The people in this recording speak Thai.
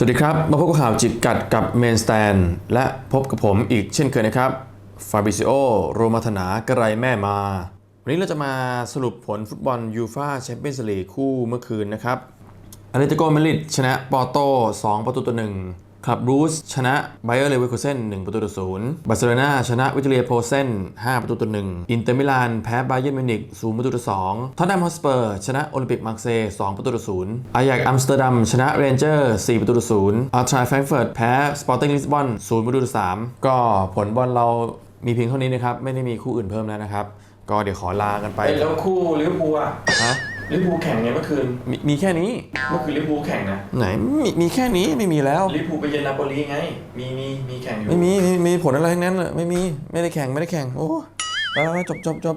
สวัสดีครับ มาพบกับข่าวจิกกัดกับเมนสแตน และพบกับผมอีกเช่นเคยนะครับฟาบิซิโอโรมาธนากระไรแม่มา วันนี้เราจะมาสรุปผลฟุตบอลยูฟาแชมเปี้ยนส์ลีกคู่เมื่อคืนนะครับอาเลติโกมาดริดชนะปอร์โต 2 ประตูต่อหนึ่ง คลับรูสชนะไบเออร์เลเวอร์คูเซน1ประตูต่อ0บาร์เซโลนาชนะวิตเลียโพเซน5ประตูต่อ1อินเตอร์มิลานแพ้บาเยิร์นมิวนิก0ประตูต่อ2ท็อตแนมฮอสเปอร์ชนะโอลิมปิกมาร์เซย์2ประตูต่อ0อายักอัมสเตอร์ดัมชนะเรนเจอร์4ประตูต่อ0อัลทราแฟรงก์เฟิร์ตแพ้สปอร์ติ้งลิสบอน0ประตูต่อ3ก็ผลบอลเรามีเพียงเท่านี้นะครับไม่ได้มีคู่อื่นเพิ่มแล้วนะครับก็เดี๋ยวขอลากันไปไปแล้วคู่ลิเวอร์พูลอะฮะ ลิเวอร์พูลแข่งไงเมื่อคืน มีมีแค่นี้ เมื่อคืนลิเวอร์พูลแข่งนะไหนมีมีแค่นี้ไม่มีแล้ว ลิเวอร์พูลไปเยือนนาโปลีไง มีมีมีแข่งอยู่ ไม่มีไม่มีผลอะไรทั้งนั้นเลยไม่มีไม่ได้แข่งไม่ได้แข่งโอ้ไปๆๆจบจบจบ